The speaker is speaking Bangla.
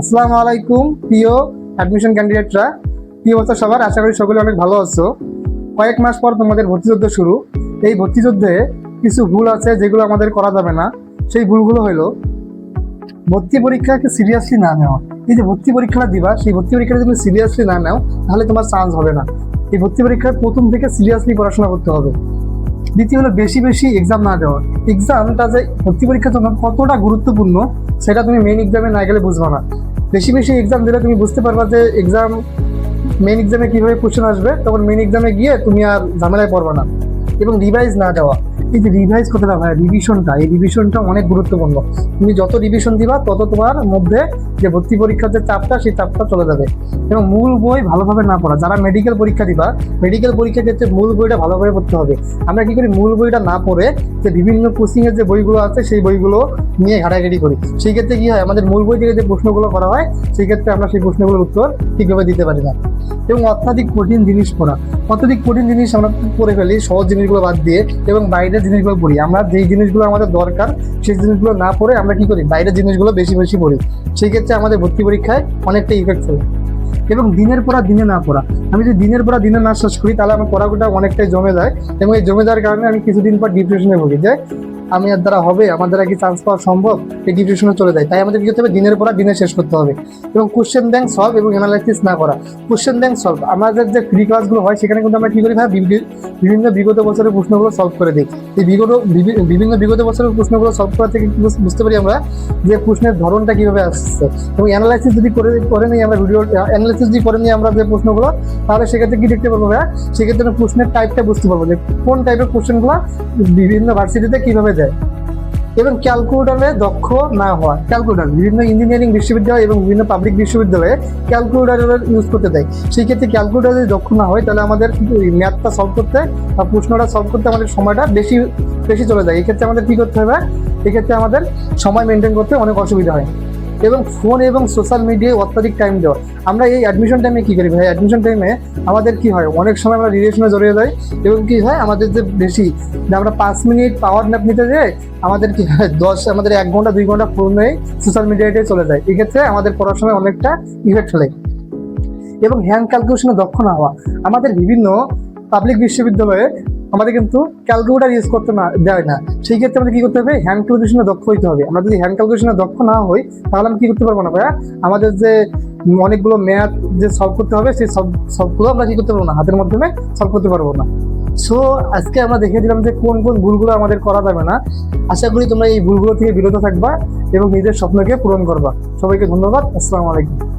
আসসালামু আলাইকুম, প্রিয় অ্যাডমিশন ক্যান্ডিডেটরা কি অবস্থা সবার? আশা করি সকলে অনেক ভালো আছো। কয়েক মাস পর তোমাদের ভর্তি যুদ্ধ শুরু। এই ভর্তি যুদ্ধে কিছু ভুল আছে যেগুলো আমাদের করা যাবে না। সেই ভুলগুলো হলো ভর্তি পরীক্ষাকে সিরিয়াসলি না নেওয়া। এই যে ভর্তি পরীক্ষাটা দিবা, সেই ভর্তি পরীক্ষাটা যদি সিরিয়াসলি না নাও, তাহলে তোমার চান্স হবে না। এই ভর্তি পরীক্ষায় প্রথম থেকে সিরিয়াসলি পড়াশোনা করতে হবে। দ্বিতীয় হলো বেশি বেশি এক্সাম না দেওয়া। এক্সামটা যে ভর্তি পরীক্ষার জন্য কতটা গুরুত্বপূর্ণ সেটা তুমি মেন এক্সামে না গেলে বুঝবা না। বেশি বেশি এক্সাম দিলে তুমি বুঝতে পারবা যে এক্সাম মেন এক্সামে কীভাবে কোশ্চেন আসবে, তখন মেন এক্সামে গিয়ে তুমি আর ঝামেলায় পড়বা না। এবং রিভাইজ না দেওয়া। এই যে রিভাইজ কথাটা ভাই রিভিশনটা এই রিভিশনটা অনেক গুরুত্বপূর্ণ। তুমি যত রিভিশন দিবা, তত তোমার মধ্যে যে ভর্তি পরীক্ষার যে চাপটা, সেই চাপটা চলে যাবে। এবং মূল বই ভালোভাবে না পড়া, যারা মেডিকেল পরীক্ষা দিবা মেডিকেল পরীক্ষার ক্ষেত্রে মূল বইটা ভালোভাবে পড়তে হবে। আমরা কি করি, মূল বইটা না পড়ে যে বিভিন্ন কোচিংয়ের যে বইগুলো আছে, সেই বইগুলো নিয়ে ঘাটাঘাটি করি। সেই ক্ষেত্রে কি হয়, আমাদের মূল বই থেকে যে প্রশ্নগুলো করা হয়, সেই ক্ষেত্রে আমরা সেই প্রশ্নগুলোর উত্তর ঠিকভাবে দিতে পারি না। এবং অত্যাধিক কঠিন জিনিস পড়া। অত্যাধিক কঠিন জিনিস আমরা পড়ে ফেলি, সহজ জিনিসগুলো বাদ দিয়ে, এবং বাইরের জিনিসগুলো পড়ি। আমরা যেই জিনিসগুলো আমাদের দরকার, সেই জিনিসগুলো না পড়ে আমরা কি করি? বাইরের জিনিসগুলো বেশি বেশি পড়ি। সেই ক্ষেত্রে আমাদের ভর্তি পরীক্ষায় অনেকটা ইফেক্ট ফেলে। এবং দিনের পর দিনে না পড়া। আমি যদি দিনের পর দিনে না শেষ করি, তাহলে আমার পড়াগুলো অনেকটাই জমে যায়। এবং এই জমে যাওয়ার কারণে আমি কিছুদিন পর ডিপ্রেশনে ভুগি যে আমি আর দ্বারা হবে, আমার দ্বারা কি চান্স পাওয়া সম্ভব? এই ডিপ্রেশনে চলে যায়। তাই আমাদের কি করতে হবে? দিনের পর দিনে শেষ করতে হবে। এবং কোশ্চেন ব্যাংক সলভ এবং অ্যানালাইসিস না করা। কোশ্চেন ব্যাংক সলভ আমাদের যে ফ্রি ক্লাসগুলো হয়, সেখানে কিন্তু আমরা কি করি ভাই? বিভিন্ন বিগত বছরের প্রশ্নগুলো সলভ করে দিই। এই বিগত বিভিন্ন বিগত বছরের প্রশ্নগুলো সলভ করা থেকে বুঝতে পারি আমরা যে প্রশ্নের ধরনটা কীভাবে আসছে। এবং অ্যানালাইসিস যদি করে করে নিই আমরা ভিডিও অ্যানালাইসিস যদি করে নিই আমরা যে প্রশ্নগুলো, তাহলে সেক্ষেত্রে কি দেখতে পারব ভাইয়া? সেক্ষেত্রে প্রশ্নের টাইপটা বুঝতে পারব যে কোন টাইপের কোশ্চেনগুলো বিভিন্ন ভার্সিটিতে কীভাবে দেয় এবং ক্যালকুলেটারে দক্ষ না হওয়া, ক্যালকুলেটার, বিভিন্ন ইঞ্জিনিয়ারিং বিশ্ববিদ্যালয় এবং বিভিন্ন পাবলিক বিশ্ববিদ্যালয়ে ক্যালকুলেটারের ইউজ করতে দেয়। সেই ক্ষেত্রে ক্যালকুলেটার যদি দক্ষ না হয়, তাহলে আমাদের ম্যাথটা সলভ করতে বা প্রশ্নটা সলভ করতে আমাদের সময়টা বেশি বেশি চলে যায়। এক্ষেত্রে আমাদের কী করতে হবে? এক্ষেত্রে আমাদের সময় মেনটেন করতে অনেক অসুবিধা হয়। এবং ফোন এবং সোশ্যাল মিডিয়ায় অত্যাধিক টাইম দেওয়া। আমরা এই অ্যাডমিশন টাইমে কী করি ভাই? অ্যাডমিশন টাইমে আমাদের কি হয়? অনেক সময় আমরা রিলেশনে জড়িয়ে যাই এবং কি হয়? আমাদের যে বেশি যে আমরা পাঁচ মিনিট পাওয়ার ন্যাপ নিতে যাই, আমাদের কি হয়? দশ, আমাদের এক ঘণ্টা, দুই ঘণ্টা ফোনে সোশ্যাল মিডিয়াতে চলে যায়। এক্ষেত্রে আমাদের পড়াশোনায় অনেকটা ইফেক্ট ফেলে। এবং হ্যান্ড ক্যালকুলেশনে দক্ষ না হওয়া। আমাদের বিভিন্ন পাবলিক বিশ্ববিদ্যালয়ে আমাদের কিন্তু ক্যালকুলেটার ইউজ করতে না দেয় না। সেই ক্ষেত্রে আমাদের কি করতে হবে? হ্যান্ড ক্যালকুলেশনে দক্ষ হইতে হবে। আমরা যদি হ্যান্ড ক্যালকুলেশনে দক্ষ না হই, তাহলে আমি কি করতে পারব না ভাইয়া? আমাদের যে অনেকগুলো ম্যাথ যে সলভ করতে হবে, সেই সব সবগুলো আমরা কি করতে পারব না? হাতের মাধ্যমে সলভ করতে পারব না। সো আজকে আমরা দেখে দিলাম যে কোন কোন ভুলগুলো আমাদের করা যাবে না। আশা করি তোমরা এই ভুলগুলো থেকে বিরত থাকবা এবং নিজের স্বপ্নকে পূরণ করবা। সবাইকে ধন্যবাদ। আসসালামু আলাইকুম।